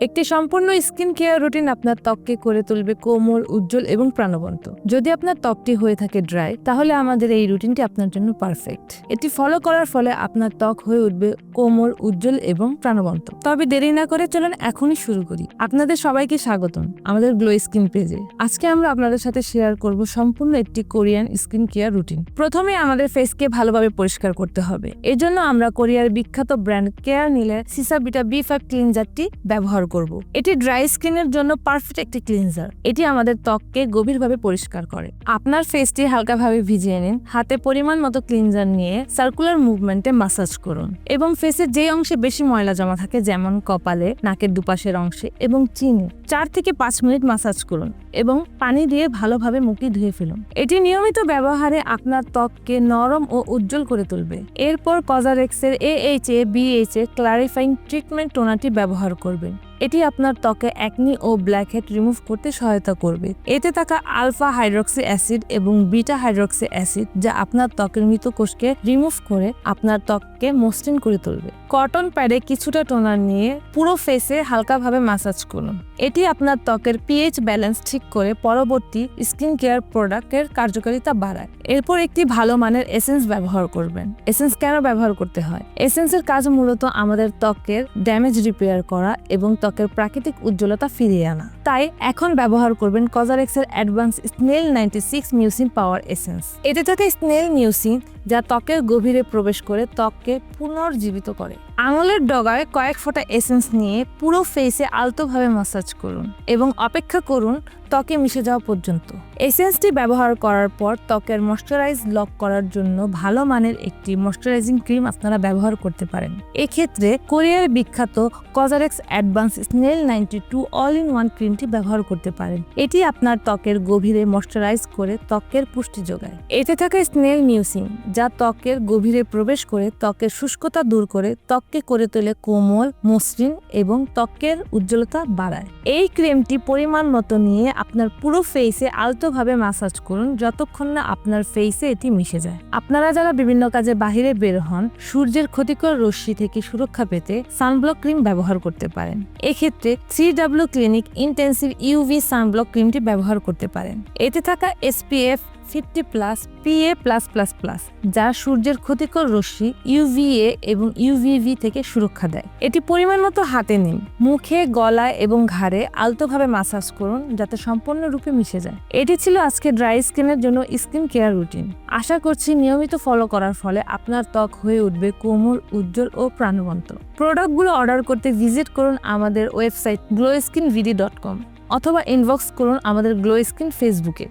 একটি সম্পূর্ণ skin care routine আপনার ত্বককে করে তুলবে কোমল, উজ্জ্বল এবং প্রাণবন্ত। যদি আপনার ত্বকটি হয়ে থাকে ড্রাই, তাহলে আমাদের এই রুটিনটি আপনার জন্য পারফেক্ট। এটি ফলো করার ফলে আপনার ত্বক হয়ে উঠবে কোমল, উজ্জ্বল এবং প্রাণবন্ত। তবে দেরি না করে চলুন এখনই শুরু করি। আপনাদের সবাইকে স্বাগতম আমাদের গ্লো স্কিন পেজে। আজকে আমরা আপনাদের সাথে শেয়ার করব সম্পূর্ণ একটি কোরিয়ান স্কিন কেয়ার রুটিন। প্রথমে আমাদের ফেসকে ভালোভাবে পরিষ্কার করতে হবে। এজন্য আমরা কোরিয়ার বিখ্যাত ব্র্যান্ড কেয়ার নিলে সিসাবিটা বি ফাইভ ক্লিনজারটি ব্যবহার করব। এটি ড্রাই স্কিনের জন্য পারফেক্ট একটি ক্লিনজার। এটি আমাদের ত্বককে গভীরভাবে পরিষ্কার করে। আপনার ফেসটি হালকাভাবে ভিজিয়ে নিন। হাতে পরিমাণ মতো ক্লিনজার নিয়ে সার্কুলার মুভমেন্টে মাসাজ করুন এবং ফেসের যে অংশে বেশি ময়লা জমা থাকে, যেমন কপালে, নাকের দুপাশের অংশে এবং চিনি, চার থেকে পাঁচ মিনিট মাসাজ করুন এবং পানি দিয়ে ভালোভাবে মুখটি ধুয়ে ফেলুন। এটি নিয়মিত ব্যবহারে আপনার ত্বককে নরম ও উজ্জ্বল করে তুলবে। এরপর কজারেক্সের এইচ এ ক্লারিফাইং ট্রিটমেন্ট টোনাটি ব্যবহার করবেন। এটি আপনার ত্বকে অ্যাকনি ও ব্ল্যাকহেড রিমুভ করতে সহায়তা করবে। এতে থাকা আলফা হাইড্রক্সি অ্যাসিড এবং বিটা হাইড্রক্সি অ্যাসিড যা আপনার ত্বকের মৃত কোষকে রিমুভ করে আপনার ত্বককে মসৃণ করে তুলবে। কটন প্যাডে কিছুটা টোনার নিয়ে পুরো ফেসে হালকাভাবে মাসাজ করুন। এটি আপনার ত্বকের পিএইচ ব্যালেন্স ঠিক করে পরবর্তী স্কিন কেয়ার প্রোডাক্টের কার্যকারিতা বাড়ায়। এরপর একটি ভালো মানের এসেন্স ব্যবহার করবেন। এসেন্স কেন ব্যবহার করতে হয়? এসেন্সের কাজ মূলত আমাদের ত্বকের ড্যামেজ রিপেয়ার করা এবং ত্বকের প্রাকৃতিক উজ্জ্বলতা ফিরিয়ে আনা। তাই এখন ব্যবহার করবেন কজারেক্সের advance snail ninety six mucin power essence এতে থাকে স্নেল মিউসিন যা ত্বকের গভীরে প্রবেশ করে ত্বককে পুনর্জীবিত করে। আঙুলের ডগায় কয়েক ফোঁটা এসেন্স নিয়ে পুরো ফেসে আলতোভাবে মাসাজ করুন এবং অপেক্ষা করুন ত্বকে মিশে যাওয়া পর্যন্ত। এসেন্সটি ব্যবহার করার পর ত্বকের ময়শ্চারাইজ লক করার জন্য ভালো মানের একটি ময়শ্চারাইজিং ক্রিম আপনারা ব্যবহার করতে পারেন। এক্ষেত্রে কোরিয়ার বিখ্যাত COSRX advance snail ninety two all in one ক্রিমটি ব্যবহার করতে পারেন। এটি আপনার ত্বকের গভীরে ময়শ্চারাইজ করে ত্বকের পুষ্টি যোগায়। এতে থাকা স্নেল মিউসিন যা ত্বকের গভীরে প্রবেশ করে ত্বকের শুষ্কতা দূর করে, ত্বককে করে তোলে কোমল, মসৃণ এবং ত্বকের উজ্জ্বলতা বাড়ায়। এই ক্রিমটি পরিমাণ মতো নিয়ে আপনার পুরো ফেসে আলতোভাবে মাসাজ করুন যতক্ষণ না আপনার ফেসে এটি মিশে যায়। আপনারা যারা বিভিন্ন কাজে বাহিরে বের হন, সূর্যের ক্ষতিকর রশ্মি থেকে সুরক্ষা পেতে সানব্লক ক্রিম ব্যবহার করতে পারেন। এক্ষেত্রে three W clinic intensive UV sunblock ক্রিমটি ব্যবহার করতে পারেন। এতে থাকা SPF fifty plus PA plus plus plus যা সূর্যের ক্ষতিকর রশ্মি ইউভিএ এবং ইউভিভি থেকে সুরক্ষা দেয়। এটি পরিমাণ মতো হাতে নিন, মুখে, গলায় এবং ঘাড়ে আলতোভাবে মাসাজ করুন যাতে সম্পূর্ণরূপে মিশে যায়। এটি ছিল আজকে ড্রাই স্কিনের জন্য স্কিন কেয়ার রুটিন আশা করছি নিয়মিত ফলো করার ফলে আপনার ত্বক হয়ে উঠবে কোমল উজ্জ্বল ও প্রাণবন্ত। প্রোডাক্টগুলো অর্ডার করতে ভিজিট করুন আমাদের website glow skin BD dot com অথবা ইনবক্স করুন আমাদের গ্লো স্কিন ফেসবুকে